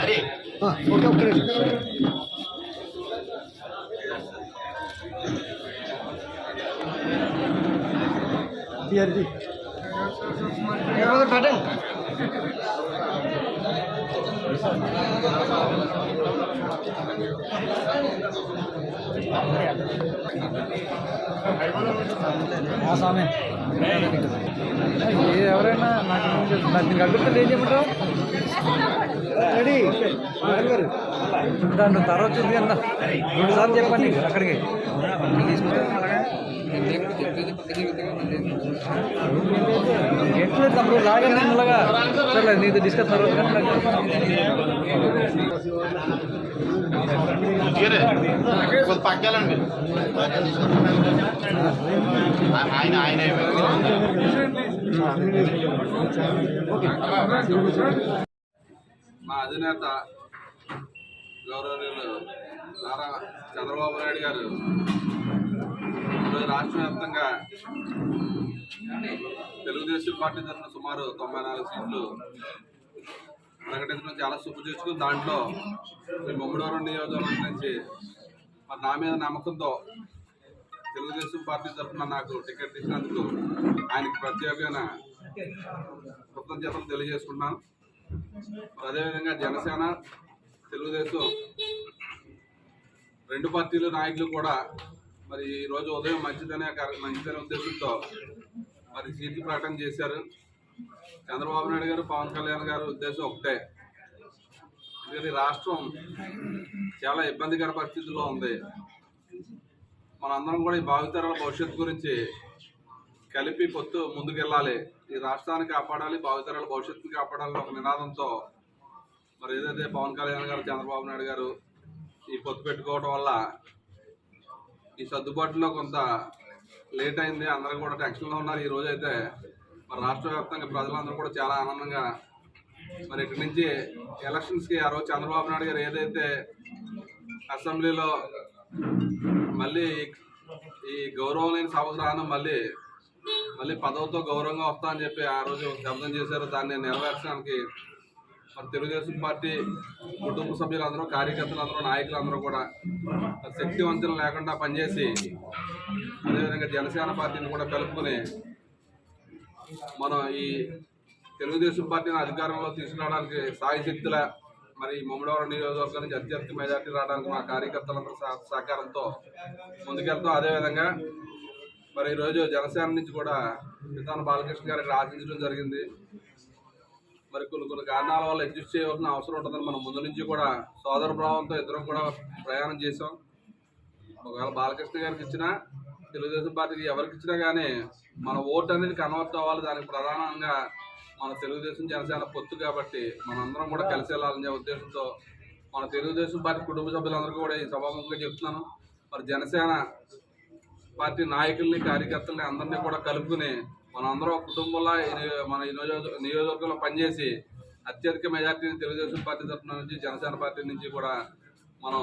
అరే ఒకే ఒక్క ya di Thank you. ఎవరైనా నాకు నాకు దీనికి అడుగుతుంది ఏం చెప్పంటావు రెడీ. దాంట్లో తర్వాత చూపి అన్న. రెండు సార్లు చెప్పండి అక్కడికి. ఎట్లేదు తమ్ముడు లాగా నిన్నలాగా సరే నీతో డిస్కస్ తర్వాత పక్కాలండి ఆయన ఆయన మా అధినేత గౌరవనీయులు నారా చంద్రబాబు నాయుడు గారు ఈరోజు రాష్ట్ర వ్యాప్తంగా తెలుగుదేశం పార్టీ తరఫున సుమారు తొంభై నాలుగు సీట్లు ప్రకటించడం చాలా శుభ చేసుకుని దాంట్లో ఈ నియోజకవర్గం నుంచి మరి నా మీద నమ్మకంతో తెలుగుదేశం పార్టీ తరఫున నాకు టికెట్ ఇచ్చినందుకు ఆయనకు ప్రత్యేకమైన కృతజ్ఞతలు తెలియజేసుకున్నాను అదేవిధంగా జనసేన తెలుగుదేశం రెండు పార్టీల నాయకులు కూడా మరి ఈ రోజు ఉదయం మంచిదనే మంచిదనే ఉద్దేశంతో మరి సీట్లు ప్రకటన చేశారు. చంద్రబాబు నాయుడు గారు పవన్ కళ్యాణ్ గారు ఉద్దేశం ఒకటే. ఎందుకంటే రాష్ట్రం చాలా ఇబ్బందికర పరిస్థితుల్లో ఉంది. మనందరం కూడా ఈ భావితరాల భవిష్యత్తు గురించి కలిపి పొత్తు ముందుకెళ్ళాలి. ఈ రాష్ట్రాన్ని కాపాడాలి భావితరాల భవిష్యత్తుని కాపాడాలని ఒక నినాదంతో మరి ఏదైతే పవన్ కళ్యాణ్ గారు చంద్రబాబు నాయుడు గారు ఈ పొత్తు పెట్టుకోవడం వల్ల ఈ సర్దుబాటులో కొంత లేట్ అయింది. అందరూ కూడా టెన్షన్లో ఉన్నారు. ఈ రోజు అయితే మరి రాష్ట్ర వ్యాప్తంగా ప్రజలందరూ కూడా చాలా ఆనందంగా మరి ఇక్కడి నుంచి ఎలక్షన్స్కి ఆ రోజు చంద్రబాబు నాయుడు గారు ఏదైతే అసెంబ్లీలో మళ్ళీ ఈ గౌరవం లేని సంవత్సరాన్ని మళ్ళీ మళ్ళీ పదవితో గౌరవంగా వస్తా అని చెప్పి ఆ రోజు శబ్దం చేశారు. దాన్ని నెరవేర్చడానికి మరి తెలుగుదేశం పార్టీ కుటుంబ సభ్యులందరూ కార్యకర్తలందరూ నాయకులందరూ కూడా మరి శక్తి వంచన లేకుండా పనిచేసి అదేవిధంగా జనసేన పార్టీని కూడా కలుపుకొని మనం ఈ తెలుగుదేశం పార్టీని అధికారంలో తీసుకురావడానికి సాయశక్తుల మరి మమ్మడవరం నియోజకవర్గం నుంచి అత్యధిక మెజార్టీ రావడానికి మా కార్యకర్తలందరూ సహకారంతో ముందుకెళ్తాం. అదేవిధంగా మరి ఈరోజు జనసేన నుంచి కూడా విధాన బాలకృష్ణ గారికి ఆశించడం జరిగింది. మరి కొన్ని కొన్ని కారణాల వల్ల అడ్జస్ట్ చేయవలసిన అవసరం ఉంటుందని మనం ముందు నుంచి కూడా సోదర భావంతో ఇద్దరం కూడా ప్రయాణం చేసాం ఒకవేళ బాలకృష్ణ గారికి ఇచ్చినా తెలుగుదేశం పార్టీకి ఎవరికి ఇచ్చినా కానీ మన ఓటు అనేది కన్వర్ట్ అవ్వాలి. దానికి ప్రధానంగా మన తెలుగుదేశం జనసేన పొత్తు కాబట్టి మనందరం కూడా కలిసి వెళ్ళాలనే ఉద్దేశంతో మన తెలుగుదేశం పార్టీ కుటుంబ సభ్యులందరికీ కూడా ఈ సభాముఖంగా చెప్తున్నాను. మరి జనసేన పార్టీ నాయకుల్ని కార్యకర్తల్ని అందరినీ కూడా కలుపుకుని మనందరం కుటుంబంలో మన నియోజక నియోజకవర్గంలో పనిచేసి అత్యధిక మెజార్టీని తెలుగుదేశం పార్టీ తరఫున నుంచి జనసేన పార్టీ నుంచి కూడా మనం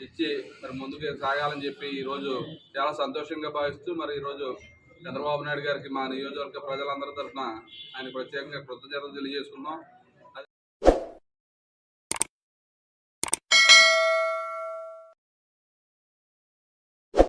ఇచ్చి మరి ముందుకు సాగాలని చెప్పి ఈరోజు చాలా సంతోషంగా భావిస్తూ మరి ఈరోజు చంద్రబాబు నాయుడు గారికి మా నియోజకవర్గ ప్రజలందరి తరఫున ఆయన ప్రత్యేకంగా కృతజ్ఞతలు తెలియజేసుకున్నాం.